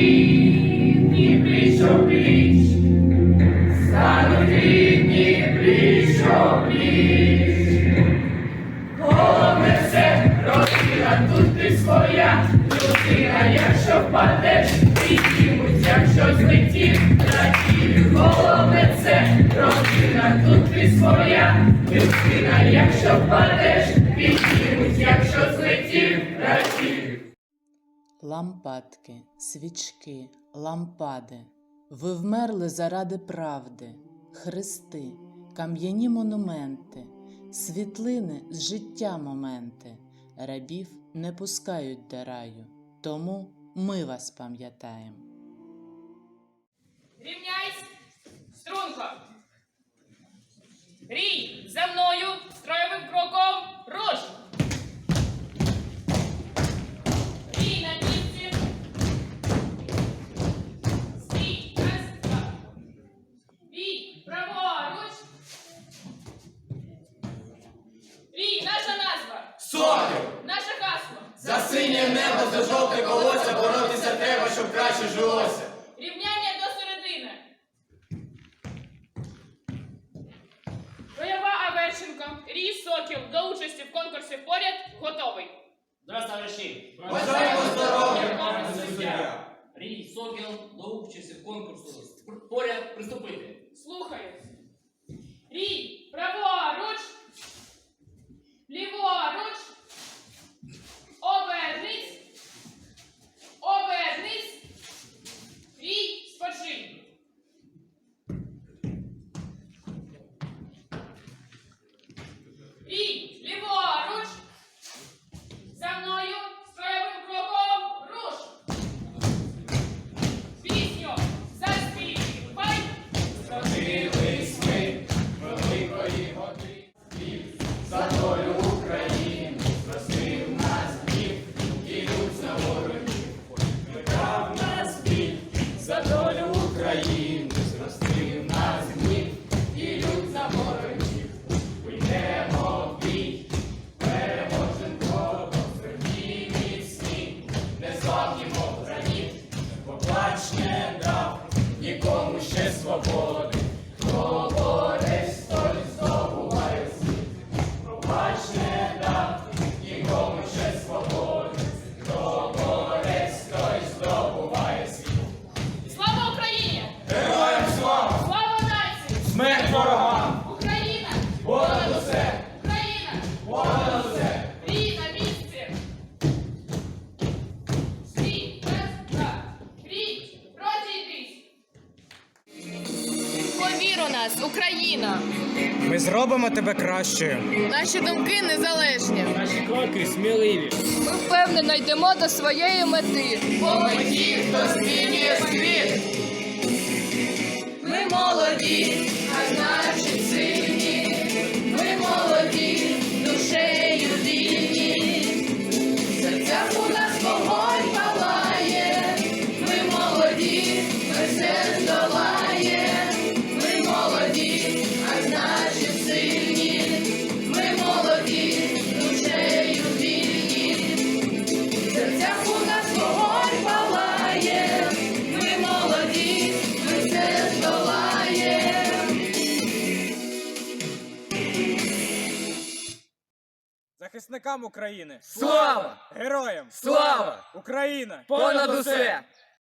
рідні пліч опліч, стануть рідні пліч опліч. Своя, людина, якщо падеш, піднімуть, якщо злетів, радію. Головне це родина тут ти своя, людина, якщо впадеш, піднімуть, якщо злетів, радію. Лампадки, свічки, лампади, ви вмерли заради правди, хрести, кам'яні монументи, світлини з життя моменти, рабів не пускають до раю, тому ми вас пам'ятаємо. Рівняйсь! Струнко! Рій! За мною! Назва! Наше гасло! За синє небо, за жовте колося, боротися треба, щоб краще жилося. Рівняння до середини. Бойова Аверченко, Рій Сокіл до участі в конкурсі поряд готовий. Здравствуй, товариші! Бажаємо здоров'я, пане пане суддя! Рій Сокіл до участі в конкурсу поряд приступити. Слухаюсь. Ворогам! Україна! Понад усе! Україна! Понад усе! Рій на місці! Рій, раз, два. Рій, розійдись! Повір у нас, Україна! Ми зробимо тебе кращою. Наші думки незалежні. Наші кроки сміливі. Ми впевнено йдемо до своєї мети. Молоді, хто змінює світ! Ми молоді, Захисникам України! Слава! Героям! Слава! Україна! Понад усе!